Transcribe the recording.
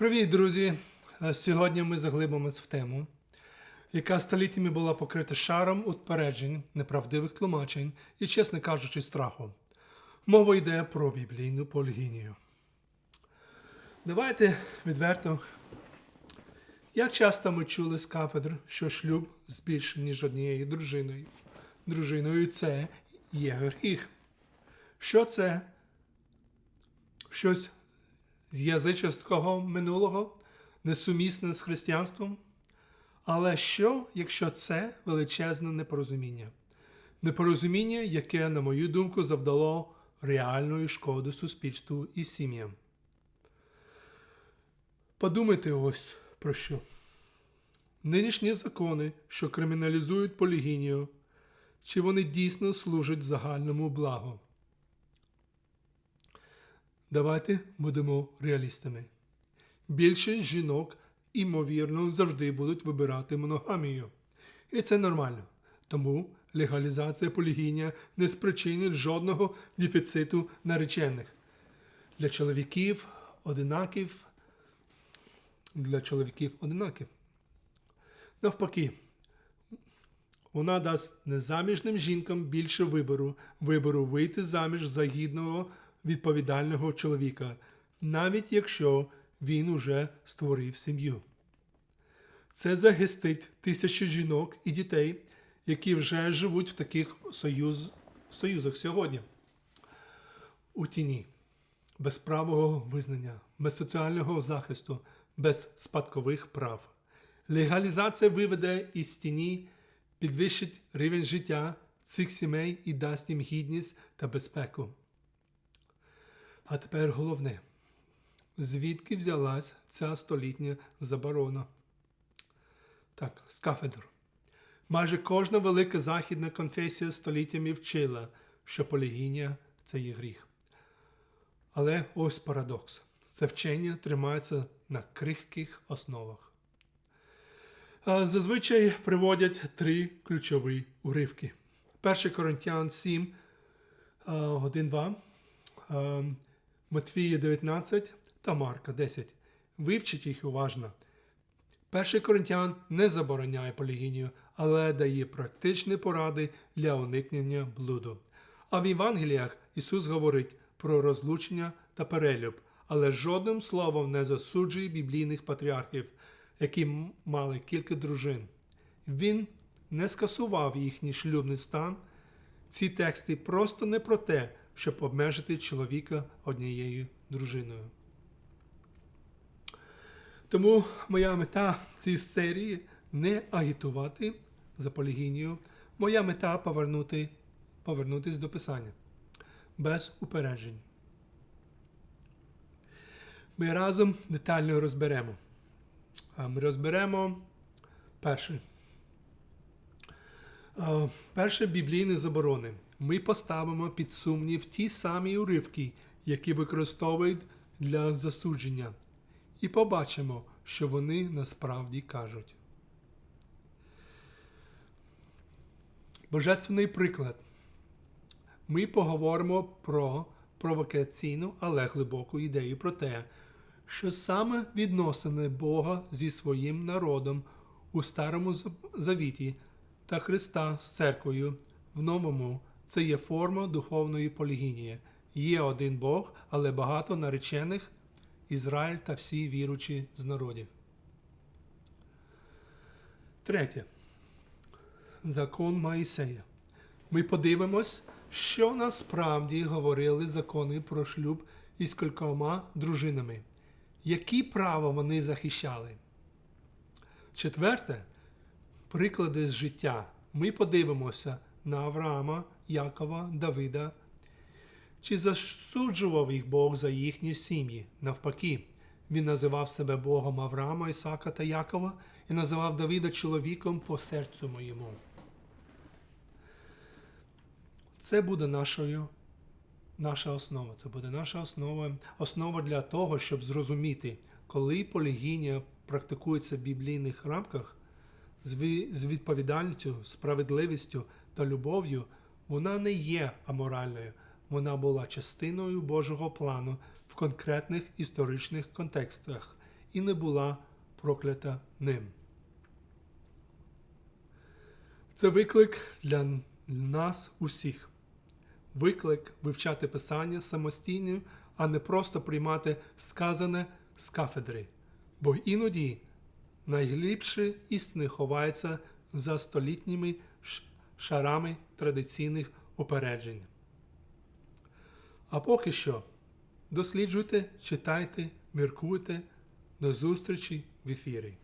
Привіт, друзі! Е, Сьогодні ми заглибимось в тему, яка століттями була покрита шаром упереджень, неправдивих тлумачень і, чесно кажучи, страху. Мова йде про біблійну полігінію. Давайте відверто. Як часто ми чули з кафедр, що шлюб з більше, ніж однією дружиною, дружиною це є гріх. Що це? Щось з язичницького минулого, несумісне з християнством. Але що, якщо це величезне непорозуміння? Непорозуміння, яке, на мою думку, завдало реальної шкоди суспільству і сім'ям. Подумайте ось про що. Нинішні закони, що криміналізують полігінію, чи вони дійсно служать загальному благу? Давайте будемо реалістами. Більшість жінок, імовірно, завжди будуть вибирати моногамію. І це нормально. Тому легалізація полігіння не спричинить жодного дефіциту наречених. Для чоловіків одинаків. Для чоловіків одинаків. Навпаки, вона дасть незаміжним жінкам більше вибору, вибору вийти заміж за гідного відповідального чоловіка, навіть якщо він уже створив сім'ю. Це захистить тисячі жінок і дітей, які вже живуть в таких союз, союзах сьогодні. У тіні, без правого визнання, без соціального захисту, без спадкових прав. Легалізація виведе із тіні, підвищить рівень життя цих сімей і дасть їм гідність та безпеку. А тепер головне, звідки взялась ця столітня заборона? Так, з кафедр. Майже кожна велика західна конфесія століттями вчила, що полігіння це є гріх. Але ось парадокс. Це вчення тримається на крихких основах. Зазвичай приводять три ключові уривки. 1 Коринтян 7, 1-2. Матвія 19 та Марка 10. Вивчіть їх уважно. Перший коринтян не забороняє полігінію, але дає практичні поради для уникнення блуду. А в Євангеліях Ісус говорить про розлучення та перелюб, але жодним словом не засуджує біблійних патріархів, які мали кілька дружин. Він не скасував їхній шлюбний стан. Ці тексти просто не про те, щоб обмежити чоловіка однією дружиною. Тому моя мета цієї серії не агітувати за полігінію. Моя мета повернути, повернутись до писання без упереджень. Ми разом детально розберемо. Ми розберемо перше. Перше біблійні заборони. Ми поставимо під сумнів ті самі уривки, які використовують для засудження, і побачимо, що вони насправді кажуть. Божественний приклад. Ми поговоримо про провокаційну, але глибоку ідею про те, що саме відносини Бога зі своїм народом у Старому Завіті та Христа з церквою в Новому це є форма духовної полігінії. Є один Бог, але багато наречених Ізраїль та всі віручі з народів. Третє. Закон Моїсея. Ми подивимось, що насправді говорили закони про шлюб із кількома дружинами, які права вони захищали. Четверте приклади з життя. Ми подивимося на Авраама, Якова, Давида. Чи засуджував їх Бог за їхні сім'ї? Навпаки, він називав себе Богом Авраама, Ісака та Якова і називав Давида чоловіком по серцю моєму. Це буде нашою, наша основа. Це буде наша основа, основа для того, щоб зрозуміти, коли полігіння практикується в біблійних рамках з відповідальністю, справедливістю та любов'ю, вона не є аморальною. Вона була частиною Божого плану в конкретних історичних контекстах і не була проклята ним. Це виклик для нас усіх. Виклик вивчати писання самостійно, а не просто приймати сказане з кафедри. Бо іноді найглибші істини ховаються за столітніми шарами традиційних упереджень. А поки що досліджуйте, читайте, міркуйте. До зустрічі в ефірі.